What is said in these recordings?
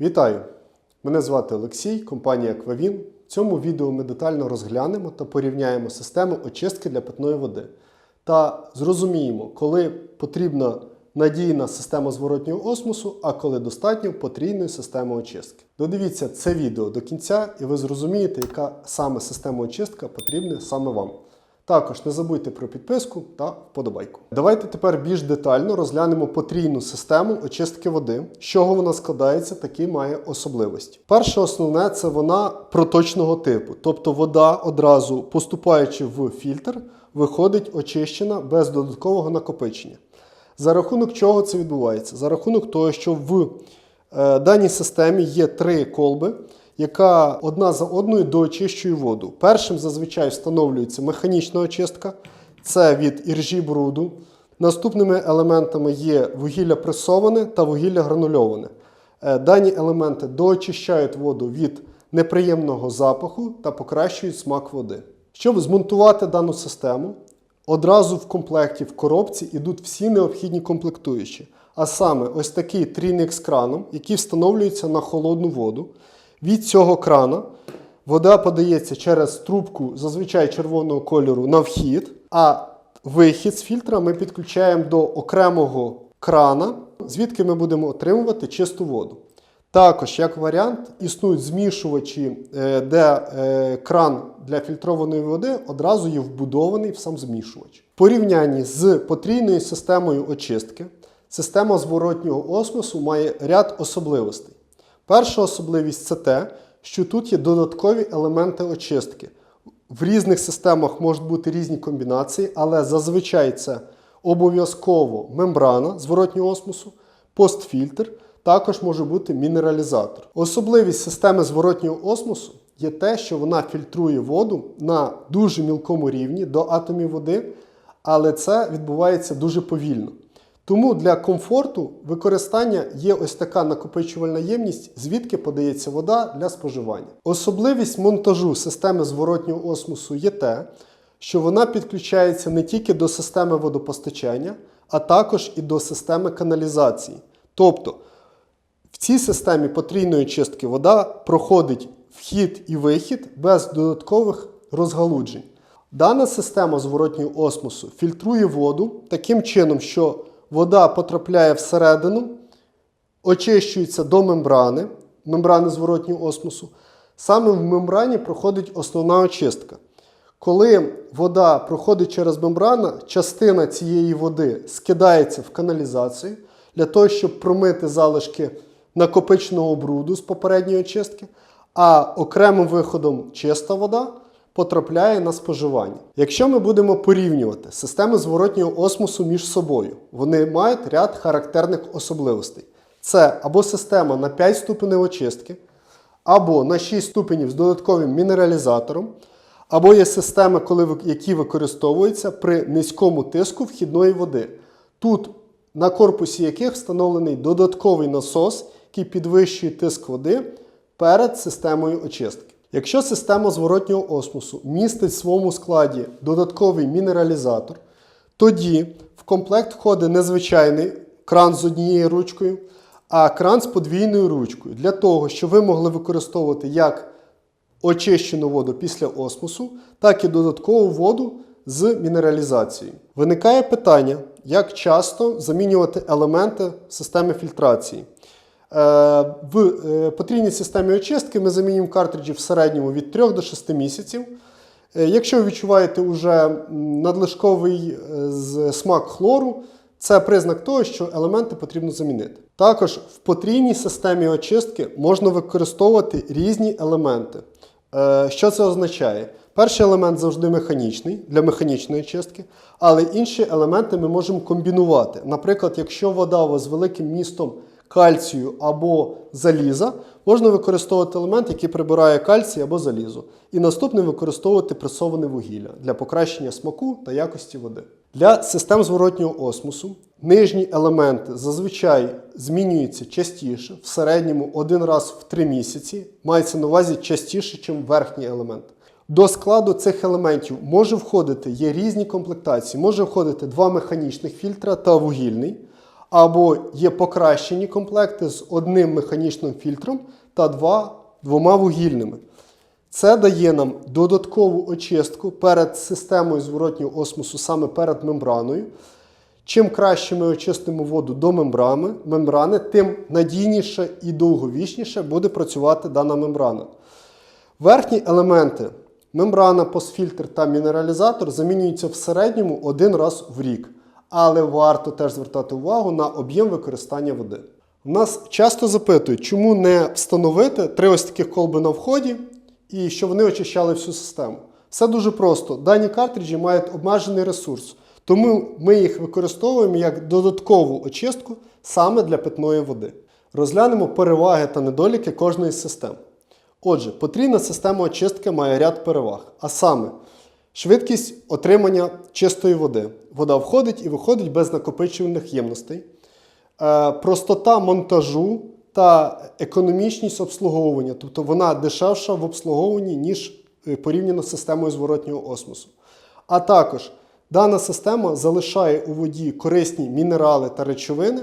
Вітаю! Мене звати Олексій, компанія Аквавін. В цьому відео ми детально розглянемо та порівняємо систему очистки для питної води та зрозуміємо, коли потрібна надійна система зворотнього осмосу, а коли достатньо потрійної системи очистки. Додивіться це відео до кінця, і ви зрозумієте, яка саме система очистка потрібна саме вам. Також не забудьте про підписку та вподобайку. Давайте тепер більш детально розглянемо потрійну систему очистки води, з чого вона складається, такі має особливості. Перше основне це вона проточного типу, тобто вода одразу поступаючи в фільтр, виходить очищена без додаткового накопичення. За рахунок чого це відбувається? За рахунок того, що в е, даній системі є три колби, яка одна за одною доочищує воду. Першим зазвичай встановлюється механічна очистка, це від іржі бруду. Наступними елементами є вугілля пресоване та вугілля гранульоване. Е, Дані елементи доочищають воду від неприємного запаху та покращують смак води. Щоб змонтувати дану систему, Одразу в комплекті в коробці йдуть всі необхідні комплектуючі. А саме ось такий трійник з краном, який встановлюється на холодну воду. Від цього крана вода подається через трубку зазвичай червоного кольору на вхід, а вихід з фільтра ми підключаємо до окремого крана, звідки ми будемо отримувати чисту воду. Також, як варіант, існують змішувачі, е, де е, кран для фільтрованої води одразу є вбудований в сам змішувач. В порівнянні з потрійною системою очистки, система зворотнього осмосу має ряд особливостей. Перша особливість це те, що тут є додаткові елементи очистки. В різних системах можуть бути різні комбінації, але зазвичай це обов'язково мембрана зворотнього осмосу, постфільтр. Також може бути мінералізатор. Особливість системи зворотнього осмосу є те, що вона фільтрує воду на дуже мілкому рівні до атомів води, але це відбувається дуже повільно. Тому для комфорту використання є ось така накопичувальна ємність, звідки подається вода для споживання. Особливість монтажу системи зворотнього осмосу є те, що вона підключається не тільки до системи водопостачання, а також і до системи каналізації. Тобто в цій системі потрійної чистки вода проходить вхід і вихід без додаткових розгалуджень. Дана система зворотнього осмосу фільтрує воду таким чином, що вода потрапляє всередину, очищується до мембрани, мембрани зворотнього осмосу. Саме в мембрані проходить основна очистка. Коли вода проходить через мембрану, частина цієї води скидається в каналізацію для того, щоб промити залишки накопиченого бруду з попередньої очистки, а окремим виходом чиста вода потрапляє на споживання. Якщо ми будемо порівнювати системи зворотнього осмосу між собою, вони мають ряд характерних особливостей. Це або система на 5 ступенів очистки, або на 6 ступенів з додатковим мінералізатором, або є системи, коли, які використовуються при низькому тиску вхідної води. Тут на корпусі яких встановлений додатковий насос, який підвищує тиск води перед системою очистки. Якщо система зворотнього осмосу містить в своєму складі додатковий мінералізатор, тоді в комплект входить незвичайний кран з однією ручкою, а кран з подвійною ручкою для того, щоб ви могли використовувати як очищену воду після осмосу, так і додаткову воду з мінералізацією. Виникає питання, як часто замінювати елементи системи фільтрації. Е, В е, потрійній системі очистки ми замінюємо картриджі в середньому від 3 до 6 місяців. Е, Якщо ви відчуваєте вже надлишковий смак хлору, це признак того, що елементи потрібно замінити. Також в потрійній системі очистки можна використовувати різні елементи. Що це означає? Перший елемент завжди механічний для механічної очистки, але інші елементи ми можемо комбінувати. Наприклад, якщо вода у вас з великим містом кальцію або заліза, можна використовувати елемент, який прибирає кальцій або залізо. І наступним використовувати пресоване вугілля для покращення смаку та якості води. Для систем зворотнього осмосу нижні елементи зазвичай змінюються частіше, в середньому один раз в 3 місяці. Мається на увазі частіше, ніж верхній елемент. До складу цих елементів може входити, є різні комплектації, може входити два механічних фільтра та вугільний. Або є покращені комплекти з одним механічним фільтром та два, двома вугільними. Це дає нам додаткову очистку перед системою зворотнього осмосу, саме перед мембраною. Чим краще ми очистимо воду до мембрани, мембрани, тим надійніше і довговічніше буде працювати дана мембрана. Верхні елементи мембрана, постфільтр та мінералізатор замінюються в середньому один раз в рік. Але варто теж звертати увагу на об'єм використання води. Нас часто запитують, чому не встановити три ось таких колби на вході і щоб вони очищали всю систему. Все дуже просто. Дані картриджі мають обмежений ресурс, тому ми їх використовуємо як додаткову очистку саме для питної води. Розглянемо переваги та недоліки кожної з систем. Отже, потрійна система очистки має ряд переваг, а саме швидкість отримання чистої води. Вода входить і виходить без накопичувальних ємностей, е, простота монтажу та економічність обслуговування, тобто вона дешевша в обслуговуванні, ніж е, порівняно з системою зворотнього осмосу. А також дана система залишає у воді корисні мінерали та речовини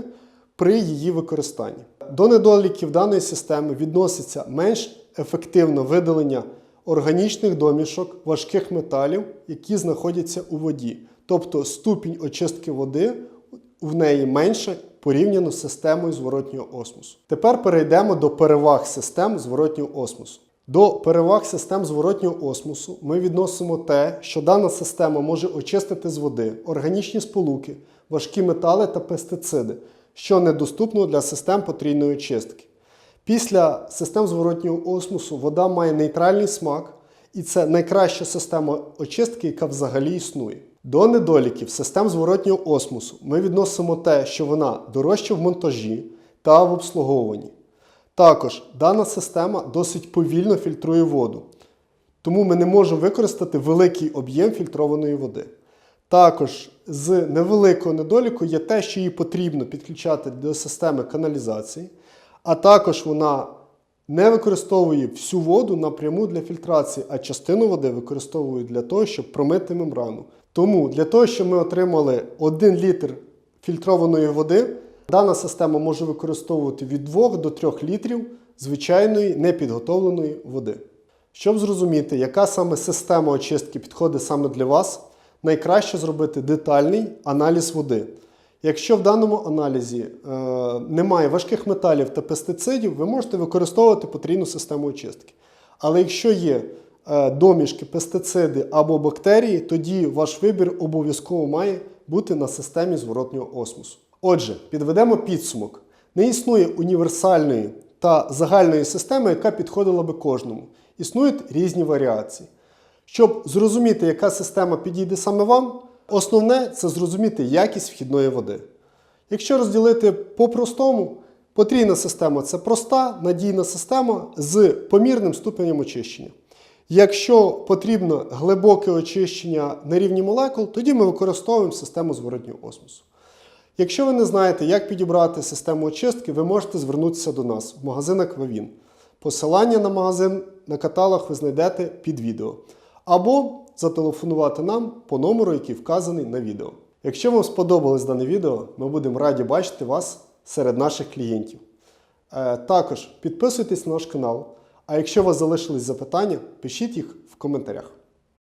при її використанні. До недоліків даної системи відноситься менш ефективне видалення органічних домішок, важких металів, які знаходяться у воді. Тобто ступінь очистки води в неї менше порівняно з системою зворотнього осмосу. Тепер перейдемо до переваг систем зворотнього осмосу. До переваг систем зворотнього осмосу ми відносимо те, що дана система може очистити з води органічні сполуки, важкі метали та пестициди, що недоступно для систем потрійної очистки. Після систем зворотнього осмосу вода має нейтральний смак, і це найкраща система очистки, яка взагалі існує. До недоліків систем зворотнього осмосу ми відносимо те, що вона дорожча в монтажі та в обслуговуванні. Також дана система досить повільно фільтрує воду, тому ми не можемо використати великий об'єм фільтрованої води. Також з невеликого недоліку є те, що її потрібно підключати до системи каналізації, а також вона не використовує всю воду напряму для фільтрації, а частину води використовує для того, щоб промити мембрану. Тому для того, щоб ми отримали 1 літр фільтрованої води, дана система може використовувати від 2 до 3 літрів звичайної непідготовленої води. Щоб зрозуміти, яка саме система очистки підходить саме для вас, найкраще зробити детальний аналіз води. Якщо в даному аналізі е, немає важких металів та пестицидів, ви можете використовувати потрійну систему очистки. Але якщо є е, домішки, пестициди або бактерії, тоді ваш вибір обов'язково має бути на системі зворотнього осмосу. Отже, підведемо підсумок. Не існує універсальної та загальної системи, яка підходила би кожному. Існують різні варіації. Щоб зрозуміти, яка система підійде саме вам, основне це зрозуміти якість вхідної води. Якщо розділити по-простому, потрійна система це проста, надійна система з помірним ступенем очищення. Якщо потрібно глибоке очищення на рівні молекул, тоді ми використовуємо систему зворотнього осмосу. Якщо ви не знаєте, як підібрати систему очистки, ви можете звернутися до нас в магазинах Вавін. Посилання на магазин на каталог ви знайдете під відео. Або зателефонувати нам по номеру, який вказаний на відео. Якщо вам сподобалось дане відео, ми будемо раді бачити вас серед наших клієнтів. Е, Також підписуйтесь на наш канал. А якщо у вас залишились запитання, пишіть їх в коментарях.